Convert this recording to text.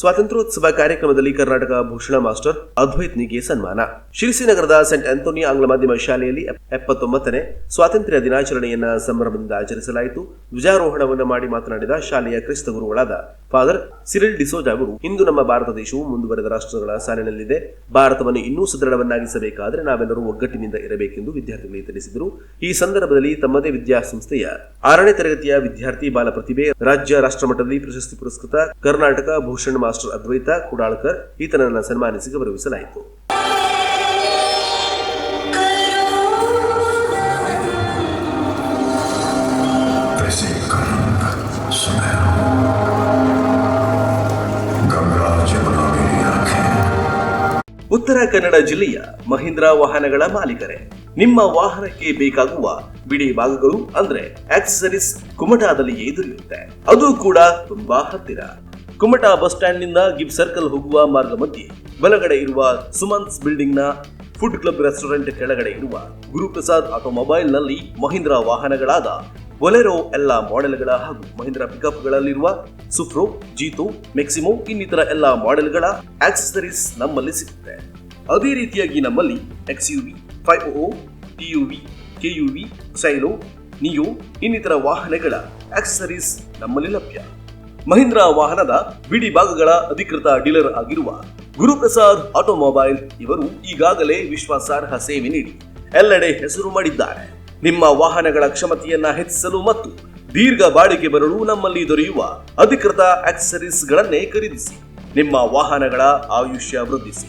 ಸ್ವಾತಂತ್ರ್ಯೋತ್ಸವ ಕಾರ್ಯಕ್ರಮದಲ್ಲಿ ಕರ್ನಾಟಕ ಭೂಷಣ ಮಾಸ್ಟರ್ ಅದ್ವೈತ್ ನಿಗೆ ಸನ್ಮಾನ ಶಿರಸಿ ನಗರದ ಸೆಂಟ್ ಆಂಥೋನಿ ಆಂಗ್ಲ ಮಾಧ್ಯಮ ಶಾಲೆಯಲ್ಲಿ ಎಪ್ಪತ್ತೊಂಬತ್ತನೇ ಸ್ವಾತಂತ್ರ್ಯ ದಿನಾಚರಣೆಯನ್ನ ಸಂಭ್ರಮದಿಂದ ಆಚರಿಸಲಾಯಿತು. ಧ್ವಜಾರೋಹಣವನ್ನು ಮಾಡಿ ಮಾತನಾಡಿದ ಶಾಲೆಯ ಕ್ರಿಸ್ತ ಗುರುಗಳಾದ ಫಾದರ್ ಸಿರಿಲ್ ಡಿಸೋಜ ಅವರು, ಇಂದು ನಮ್ಮ ಭಾರತ ದೇಶವು ಮುಂದುವರೆದ ರಾಷ್ಟ್ರಗಳ ಸಾಲಿನಲ್ಲಿದೆ. ಭಾರತವನ್ನು ಇನ್ನೂ ಸದೃಢವನ್ನಾಗಿಸಬೇಕಾದರೆ ನಾವೆಲ್ಲರೂ ಒಗ್ಗಟ್ಟಿನಿಂದ ಇರಬೇಕೆಂದು ವಿದ್ಯಾರ್ಥಿಗಳಿಗೆ ತಿಳಿಸಿದರು. ಈ ಸಂದರ್ಭದಲ್ಲಿ ತಮ್ಮದೇ ವಿದ್ಯಾಸಂಸ್ಥೆಯ ಆರನೇ ತರಗತಿಯ ವಿದ್ಯಾರ್ಥಿ ಬಾಲ ಪ್ರತಿಭೆ ರಾಜ್ಯ ರಾಷ್ಟ್ರಮಟ್ಟದಲ್ಲಿ ಪ್ರಶಸ್ತಿ ಪುರಸ್ಕೃತ ಕರ್ನಾಟಕ ಭೂಷಣ್ ಮಾಸ್ಟರ್ ಅದ್ವೈತ ಕುಡಾಳ್ಕರ್, ಈತನನ್ನು ಸನ್ಮಾನಿಸಿ ಗೌರವಿಸಲಾಯಿತು. ಉತ್ತರ ಕನ್ನಡ ಜಿಲ್ಲೆಯ ಮಹೀಂದ್ರ ವಾಹನಗಳ ಮಾಲೀಕರೇ. ನಿಮ್ಮ ವಾಹನಕ್ಕೆ ಬೇಕಾಗುವ ಬಿಡಿ ಭಾಗಗಳು ಅಂದ್ರೆ ಆಕ್ಸೆಸರೀಸ್ ಕುಮಟಾದಲ್ಲಿಯೇ ದೊರೆಯುತ್ತೆ ಅದು ಕೂಡ ತುಂಬಾ ಹತ್ತಿರ. ಕುಮಟಾ ಬಸ್ ಸ್ಟ್ಯಾಂಡ್ನಿಂದ ಗಿಬ್ ಸರ್ಕಲ್ ಹೋಗುವ ಮಾರ್ಗ ಮಧ್ಯೆ ಬಲಗಡೆ ಇರುವ ಸುಮನ್ಸ್ ಬಿಲ್ಡಿಂಗ್ನ ಫುಡ್ ಕ್ಲಬ್ ರೆಸ್ಟೋರೆಂಟ್ ಕೆಳಗಡೆ ಇರುವ ಗುರುಪ್ರಸಾದ್ ಆಟೋಮೊಬೈಲ್ನಲ್ಲಿ ಮಹೀಂದ್ರ ವಾಹನಗಳಾದ ಬೊಲೆರೋ ಎಲ್ಲ ಮಾಡೆಲ್ಗಳ ಹಾಗೂ ಮಹೀಂದ್ರ ಪಿಕಪ್ಗಳಲ್ಲಿರುವ ಸುಫ್ರೋ ಜೀತೋ ಮೆಕ್ಸಿಮೋ ಇನ್ನಿತರ ಎಲ್ಲ ಮಾಡೆಲ್ಗಳ ಆಕ್ಸೆಸರೀಸ್ ನಮ್ಮಲ್ಲಿ ಸಿಗುತ್ತೆ. ಅದೇ ರೀತಿಯಾಗಿ ನಮ್ಮಲ್ಲಿ XUV five O TUV KUV Xylo Neo ಇನ್ನಿತರ ವಾಹನಗಳ ಆಕ್ಸೆಸರೀಸ್ ನಮ್ಮಲ್ಲಿ ಲಭ್ಯ. ಮಹೀಂದ್ರ ವಾಹನದ ಬಿಡಿ ಭಾಗಗಳ ಅಧಿಕೃತ ಡೀಲರ್ ಆಗಿರುವ ಗುರುಪ್ರಸಾದ್ ಆಟೋಮೊಬೈಲ್ ಇವರು ಈಗಾಗಲೇ ವಿಶ್ವಾಸಾರ್ಹ ಸೇವೆ ನೀಡಿ ಎಲ್ಲೆಡೆ ಹೆಸರು ಮಾಡಿದ್ದಾರೆ. ನಿಮ್ಮ ವಾಹನಗಳ ಕ್ಷಮತೆಯನ್ನ ಹೆಚ್ಚಿಸಲು ಮತ್ತು ದೀರ್ಘ ಬಾಡಿಗೆ ಬರಲು ನಮ್ಮಲ್ಲಿ ದೊರೆಯುವ ಅಧಿಕೃತ ಆಕ್ಸೆಸರೀಸ್ಗಳನ್ನೇ ಖರೀದಿಸಿ. ನಿಮ್ಮ ವಾಹನಗಳ ಆಯುಷ್ಯ ವೃದ್ಧಿಸಿ.